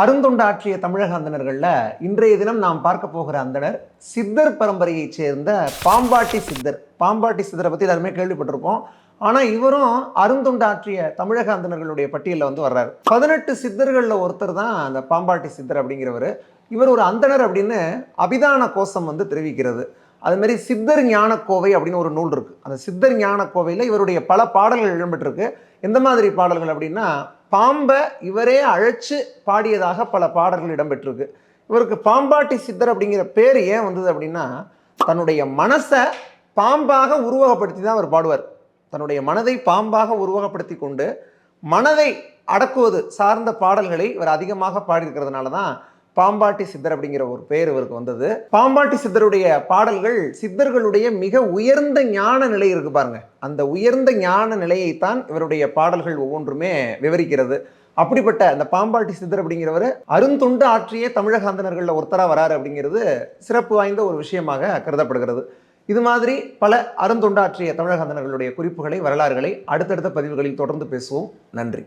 அருந்தொண்டாற்றிய தமிழக அந்தணர்களில் இன்றைய தினம் நாம் பார்க்க போகிற அந்தணர் சித்தர் பரம்பரையைச் சேர்ந்த பாம்பாட்டி சித்தர். பாம்பாட்டி சித்தரை பற்றி எல்லாருமே கேள்விப்பட்டிருப்போம். ஆனால் இவரும் அருந்தொண்டாற்றிய தமிழக அந்தணர்களுடைய பட்டியலில் வந்து வர்றாரு. பதினெட்டு சித்தர்களில் ஒருத்தர் தான் அந்த பாம்பாட்டி சித்தர் அப்படிங்கிறவர். இவர் ஒரு அந்தணர் அப்படின்னு அபிதான கோஷம் வந்து தெரிவிக்கிறது. அதுமாரி சித்தர் ஞானக்கோவை அப்படின்னு ஒரு நூல் இருக்குது அந்த சித்தர் ஞானக்கோவையில் இவருடைய பல பாடல்கள் இடம்பெற்றிருக்கு. எந்த மாதிரி பாடல்கள் அப்படின்னா பாம்பை இவரே அழைச்சு பாடியதாக பல பாடல்கள் இடம்பெற்றிருக்கு. இவருக்கு பாம்பாட்டி சித்தர் அப்படிங்கிற பேர் ஏன் வந்தது அப்படின்னா தன்னுடைய மனசை பாம்பாக உருவகப்படுத்தி தான் அவர் பாடுவார். தன்னுடைய மனதை பாம்பாக உருவகப்படுத்தி கொண்டு மனதை அடக்குவது சார்ந்த பாடல்களை இவர் அதிகமாக பாடியிருக்கிறதுனால தான் பாம்பாட்டி சித்தர் அப்படிங்கிற ஒரு பெயர் இவருக்கு வந்தது. பாம்பாட்டி சித்தருடைய பாடல்கள் சித்தர்களுடைய மிக உயர்ந்த ஞான நிலை இருக்கு பாருங்க. அந்த உயர்ந்த ஞான நிலையைத்தான் இவருடைய பாடல்கள் ஒவ்வொன்றுமே விவரிக்கிறது. அப்படிப்பட்ட அந்த பாம்பாட்டி சித்தர் அப்படிங்கிறவர் அருந்தொண்டு ஆற்றிய தமிழக அந்தனர்களில் ஒருத்தராக வராரு அப்படிங்கிறது சிறப்பு வாய்ந்த ஒரு விஷயமாக கருதப்படுகிறது. இது மாதிரி பல அருந்தொண்டாற்றிய தமிழக அந்தனர்களுடைய குறிப்புகளை வரலாறுகளை அடுத்தடுத்த பதிவுகளில் தொடர்ந்து பேசுவோம். நன்றி.